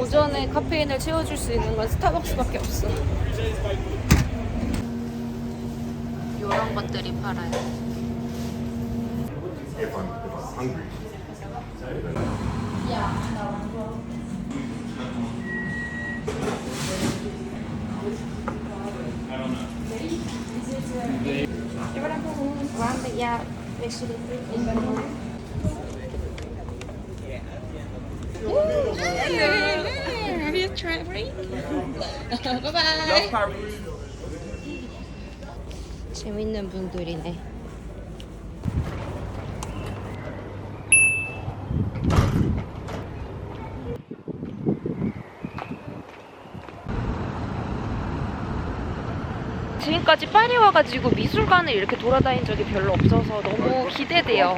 오전에 카페인을 채워줄 수 있는 건 스타벅스밖에 없어. 이런 것들이 팔아요. if Hungry. 재밌는 분들이네. 지금까지 파리 와가지고 미술관을 이렇게 돌아다닌 적이 별로 없어서 너무 기대돼요.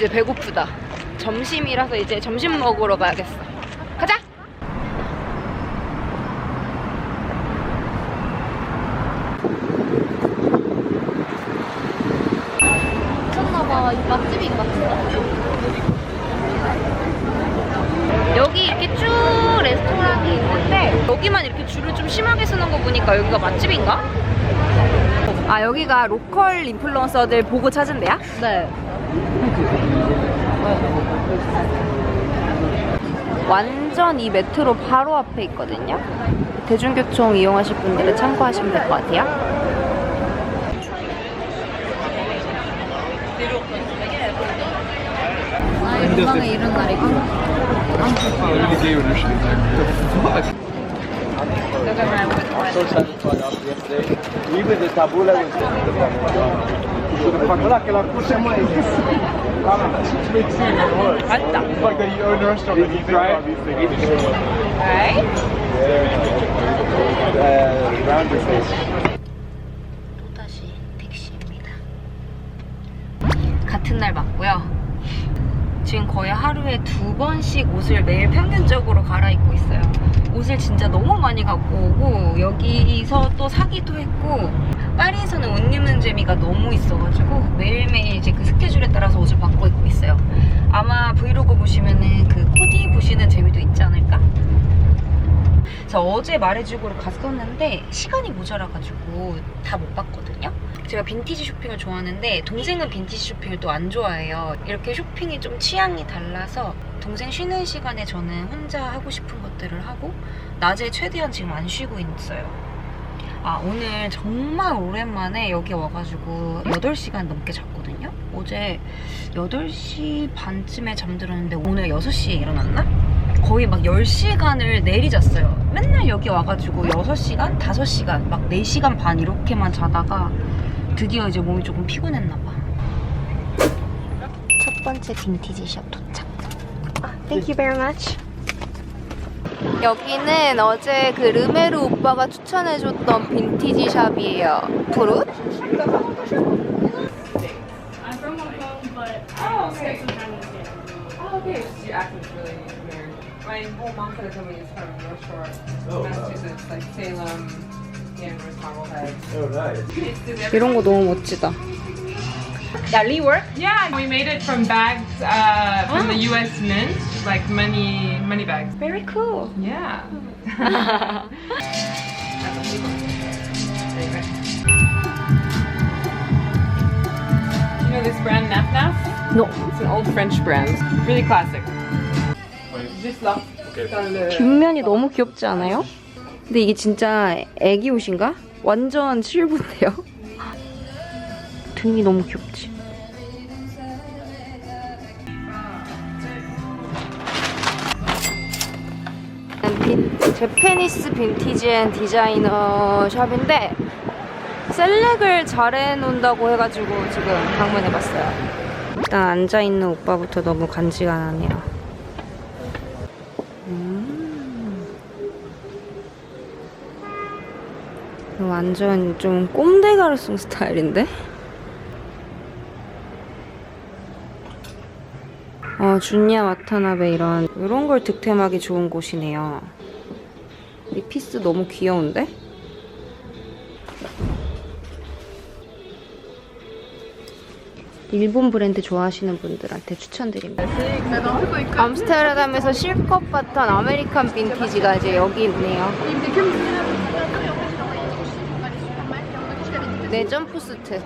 이제 배고프다. 점심이라서 이제 점심 먹으러 가야겠어. 가자. 미쳤나봐. 이 맛집인 것 같은데. 여기 이렇게 쭉 레스토랑이 있는데 여기만 이렇게 줄을 좀 심하게 서는 거 보니까 여기가 맛집인가? 아 여기가 로컬 인플루언서들 보고 찾은 데야? 네. 완전 이 메트로 바로 앞에 있거든요. 대중교통 이용하실 분들은 참고하시면 될 것 같아요. 아, 이런 날이구나. Uh. 또다시 택시입니다. 같은 날 맞고요. 지금 거의 하루에 두 번씩 옷을 매일 평균적으로 갈아입고 있어요. 옷을 진짜 너무 많이 갖고 오고 여기서 또 사기도 했고 파리에서는 옷 입는 재미가 너무 있어가지고 매일매일 이제 그 스케줄에 따라서 옷을 바꿔 입고 있어요. 아마 브이로그 보시면은 그 코디 보시는 재미도 있지 않을까? 저 어제 말해주고로 갔었는데 시간이 모자라가지고 다 못 봤거든요. 제가 빈티지 쇼핑을 좋아하는데 동생은 빈티지 쇼핑을 또 안 좋아해요. 이렇게 쇼핑이 좀 취향이 달라서 동생 쉬는 시간에 저는 혼자 하고 싶은 것들을 하고 낮에 최대한 지금 안 쉬고 있어요. 아 오늘 정말 오랜만에 여기 와가지고 8시간 넘게 잤거든요. 어제 8시 반쯤에 잠들었는데 오늘 6시에 일어났나? 거의 막 10시간을 내리 잤어요. 맨날 여기 와가지고 6시간, 5시간, 막 4시간 반 이렇게만 자다가 드디어 이제 몸이 조금 피곤했나봐. 첫 번째 빈티지 샵 도착. 아, thank you very much. 여기는 어제 그 르메르 오빠가 추천해줬던 빈티지 샵이에요. 푸릇? Oh, okay. She acted really. My whole mom said told me it's from North Shore, Massachusetts, like Salem, Danvers, Marblehead. Oh, nice. 이런 거 너무 멋지다. 야, 리워크? Yeah, we made it from bags uh, from the U.S. Mint, like money money bags. Very cool. Yeah. You know this brand Naf Naf? No. It's an old French brand. Really classic. 뒷면이 너무 귀엽지 않아요? 근데 이게 진짜 애기 옷인가? 완전 실부인데요? 등이 너무 귀엽지? 빈, 제페니스 빈티지 앤 디자이너 샵인데 셀렉을 잘 해놓는다고 해가지고 지금 방문해봤어요. 일단 앉아있는 오빠부터 너무 간지가 나네요. 완전 좀 꼼데 가르송 스타일인데? 어, 준야 와타나베 이런 이런 걸 득템하기 좋은 곳이네요. 이 피스 너무 귀여운데? 일본 브랜드 좋아하시는 분들한테 추천드립니다. 암스테르담에서 실컷 봤던 아메리칸 빈티지가 이제 여기 있네요. 네 점프 수트.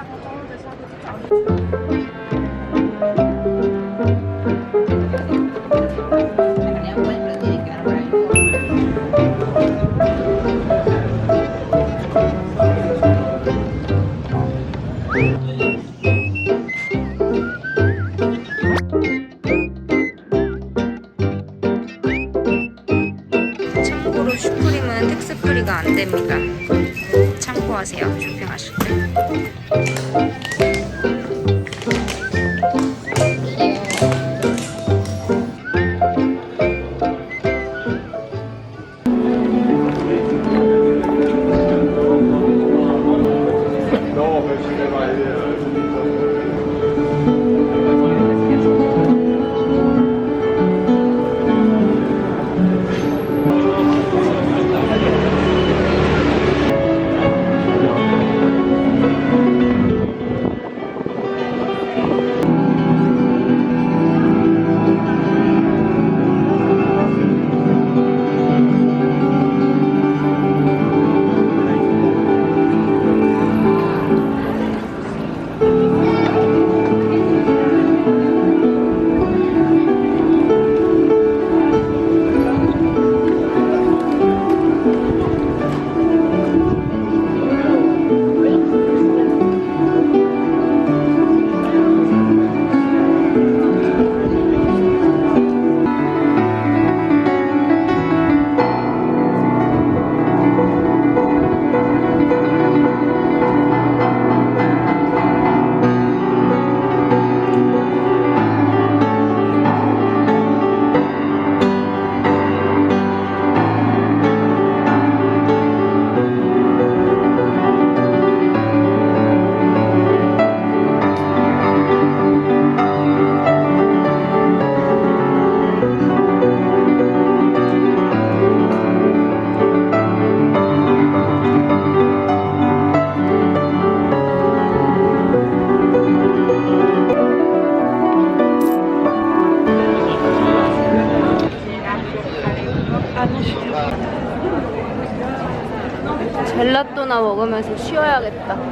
먹으면서 쉬어야겠다.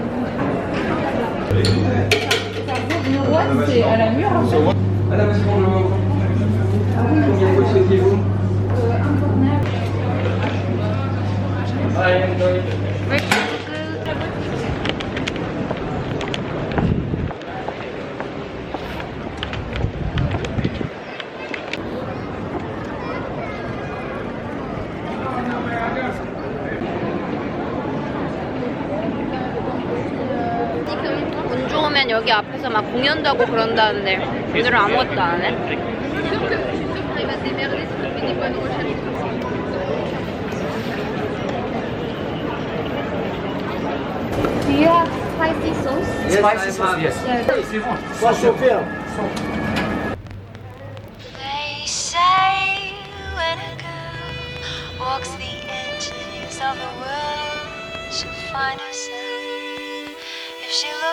여기 앞에서 막 공연도 하고 그런다는데 오늘은 아무것도 안 하네. Do you have spicy sauce? Spicy sauce, yes. If you want. What's your feel? They say when a girl walks the edges of the world, she'll find herself.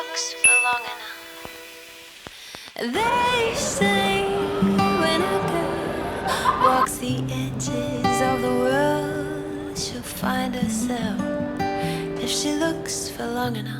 Looks for long enough. They say when a girl walks the edges of the world, she'll find herself if she looks for long enough.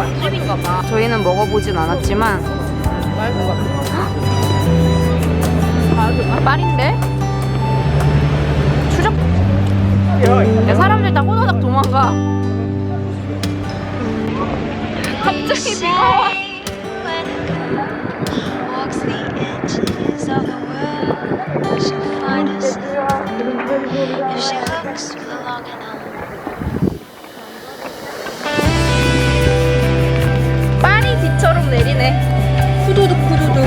맛집인가 봐. 저희는 먹어보진 않았지만. 헉! 빨인데? 추적. 야, 사람들 다 호다닥 도망가. 갑자기 비가 와. If she looks for long enough. 내리네. 후두둑 후두둑.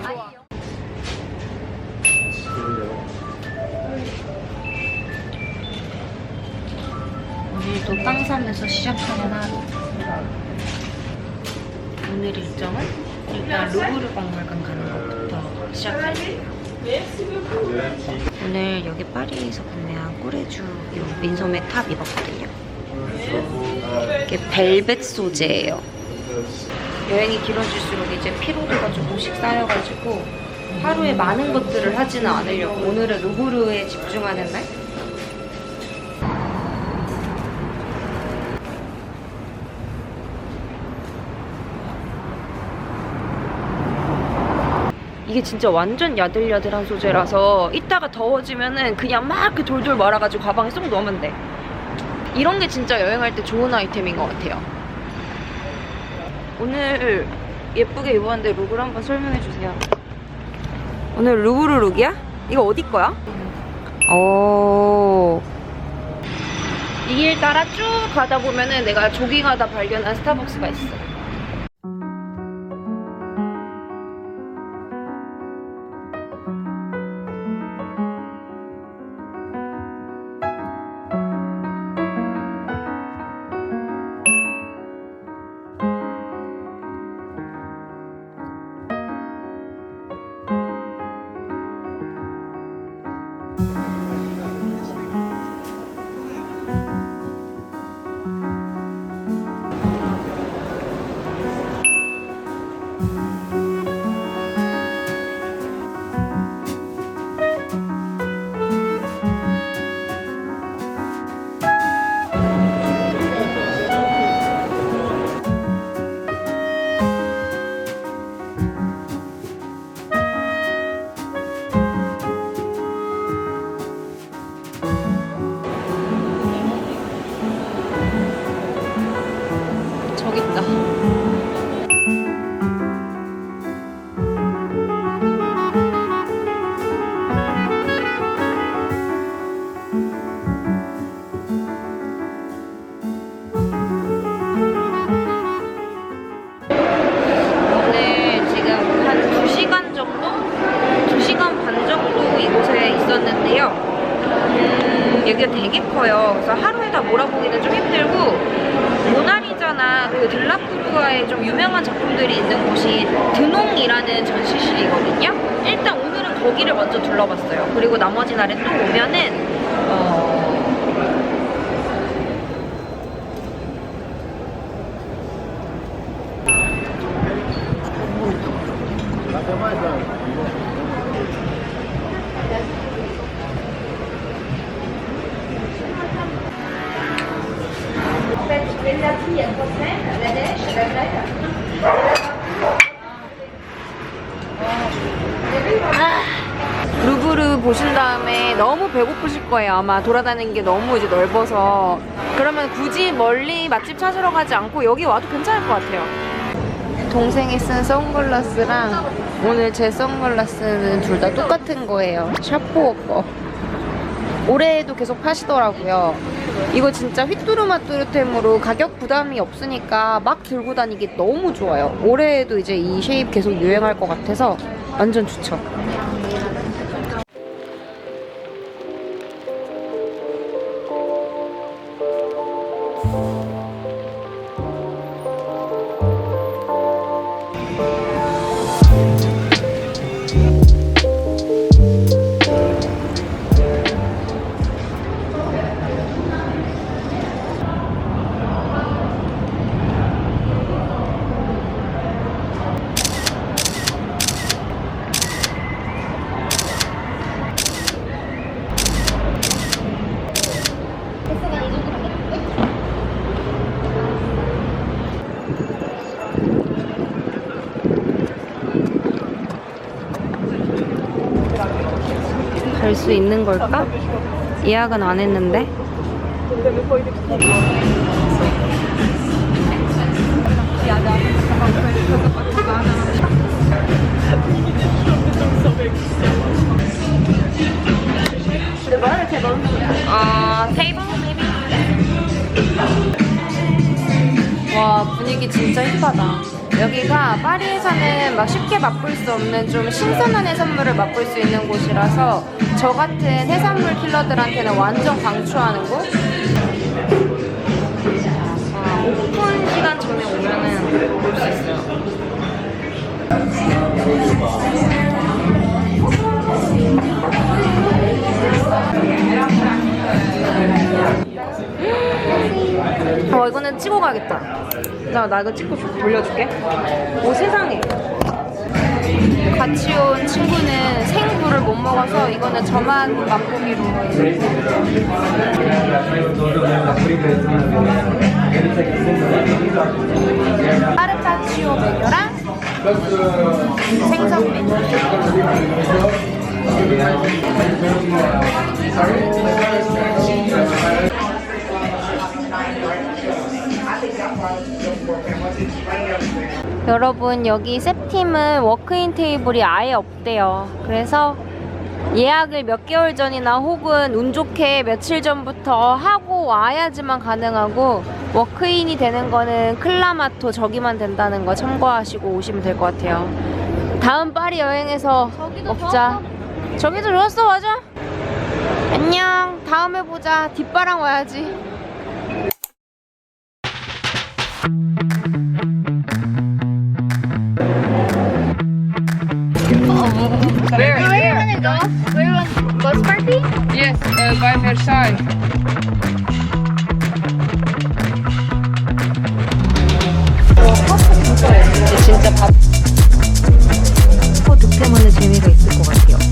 오늘도 땅산에서 시작하는 하루. 오늘 일정은 일단 루브르 박물관 가는 것부터 시작할게요. 오늘 여기 파리에서 구매한 꾸레주 이 민소매 탑 입었거든요. 이게 벨벳 소재예요. 여행이 길어질수록 이제 피로도가 조금씩 쌓여가지고 하루에 많은 것들을 하지는 않으려고 오늘은 루브르에 집중하는 날? 이게 진짜 완전 야들야들한 소재라서 이따가 더워지면은 그냥 막그 돌돌 말아가지고 가방에 쏙 넣으면 돼. 이런 게 진짜 여행할 때 좋은 아이템인 것 같아요. 오늘 예쁘게 입었는데 룩을 한번 설명해 주세요. 오늘 루브르 룩이야? 이거 어디 거야? 오. 이길 따라 쭉 가다 보면은 내가 조깅하다 발견한 스타벅스가 있어. 루브르 보신 다음에 너무 배고프실 거예요. 아마 돌아다니는 게 너무 이제 넓어서. 그러면 굳이 멀리 맛집 찾으러 가지 않고 여기 와도 괜찮을 것 같아요. 동생이 쓴 선글라스랑 오늘 제 선글라스는 둘 다 똑같은 거예요. 샤프워 거. 올해에도 계속 파시더라고요. 이거 진짜 휘뚜루마뚜루템으로 가격 부담이 없으니까 막 들고 다니기 너무 좋아요. 올해에도 이제 이 쉐입 계속 유행할 것 같아서 완전 추천. 수 있는 걸까? 예약은 안 했는데. 아, 테이블 와, 분위기 진짜 힙하다. 여기가 파리에서는 막 쉽게 맛볼 수 없는 좀 신선한 해산물을 맛볼 수 있는 곳이라서 저 같은 해산물 킬러들한테는 완전 강추하는 곳. 아, 오픈 시간 전에 오면은 볼 수 있어요. 어 이거는 찍어 가야겠다. 나, 나 이거 찍고 줄- 돌려줄게. 오 세상에. 같이 온 친구는 생굴을 못 먹어서 이거는 저만 맛보기로. 파르타치오 메뉴랑 생선 메뉴. 여러분 여기 셉팀은 워크인 테이블이 아예 없대요. 그래서 예약을 몇 개월 전이나 혹은 운 좋게 며칠 전부터 하고 와야지만 가능하고 워크인이 되는 거는 클라마토 저기만 된다는 거 참고하시고 오시면 될 것 같아요. 다음 파리 여행에서 먹자. 저기도 좋았어 맞아. 안녕. 다음에 보자. 뒷바람 와야지. Where? Where you wanna go? Where you want bus party? Yes, uh, by Versailles. 진짜 밥. 코 득템하는 재미가 있을 것 같아요.